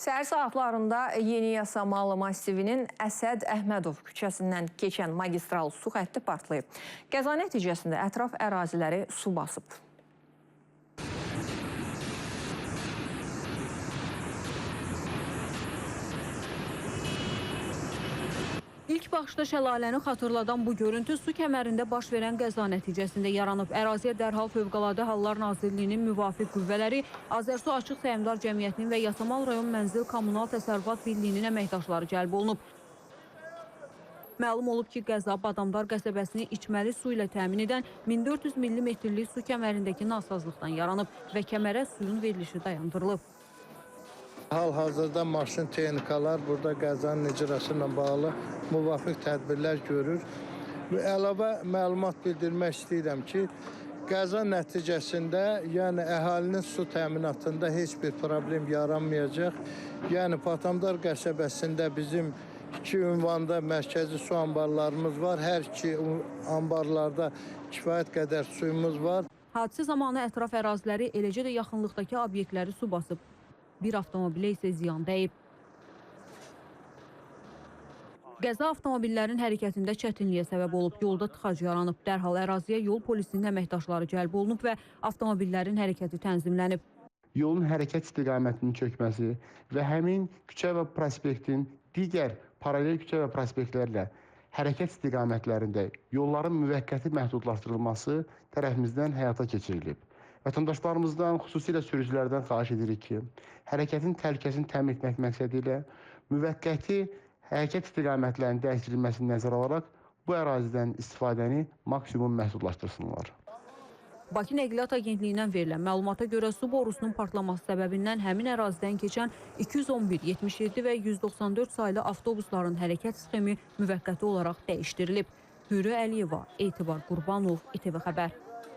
Səhər saatlarında Yeni Yasamal massivinin Əsəd Əhmədov küçəsindən keçən magistral su xətti partlayıb. Qəza nəticəsində ətraf əraziləri su basıb. İlk baxışda şəlaləni xatırladan bu görüntü su kəmərində baş verən qəza nəticəsində yaranıb. Əraziyə dərhal Fövqəladə Hallar Nazirliyinin müvafiq qüvvələri, Azərsu Açıq Səhmdar Cəmiyyətinin və Yasamal rayon Mənzil Kommunal Təsərrüfat Birliyinin əməkdaşları cəlb olunub. Məlum olub ki, qəza Badamdar qəsəbəsini içməli su ilə təmin edən 1400 millimetrlik su kəmərindəki nasazlıqdan yaranıb və kəmərə suyun verilişi dayandırılıb. Hal-hazırda maşın texnikalar burada qəzanın icrası ilə bağlı müvafiq tədbirlər görür. Və əlavə məlumat bildirmək istəyirəm ki, qəza nəticəsində, yəni əhalinin su təminatında heç bir problem yaranmayacaq. Yəni Patamdar qəsəbəsində bizim iki ünvanda mərkəzi su anbarlarımız var. Hər iki anbarlarda kifayət qədər suyumuz var. Hadisə zamanı ətraf əraziləri, eləcə də yaxınlıqdakı obyektləri su basıb. Bir avtomobilə isə ziyan dəyib. Qəza avtomobillərin hərəkətində çətinliyə səbəb olub, yolda tıxac yaranıb. Dərhal əraziyə yol polisinin əməkdaşları cəlb olunub və avtomobillərin hərəkəti tənzimlənib. Yolun hərəkət istiqamətinin çökməsi və həmin küçə və prospektin digər paralel küçə və prospektlərlə hərəkət istiqamətlərində yolların müvəqqəti məhdudlaşdırılması tərəfimizdən həyata keçirilib. Vətəndaşlarımızdan, xüsusilə sürücülərdən xahiş edirik ki, hərəkətin təhlükəsini təmin etmək məqsədi ilə müvəqqəti hərəkət istiqamətlərinin dəyişdirilməsini nəzərə alaraq bu ərazidən istifadəni maksimum məhdudlaşdırsınlar. Bakı Nəqliyyat Agentliyindən verilən məlumata görə su borusunun partlaması səbəbindən həmin ərazidən keçən 211, 77 və 194 saylı avtobusların hərəkət sxemi müvəqqəti olaraq dəyişdirilib. Hürü Əliyeva, Etibar Qurbanov, İTV Xəbər.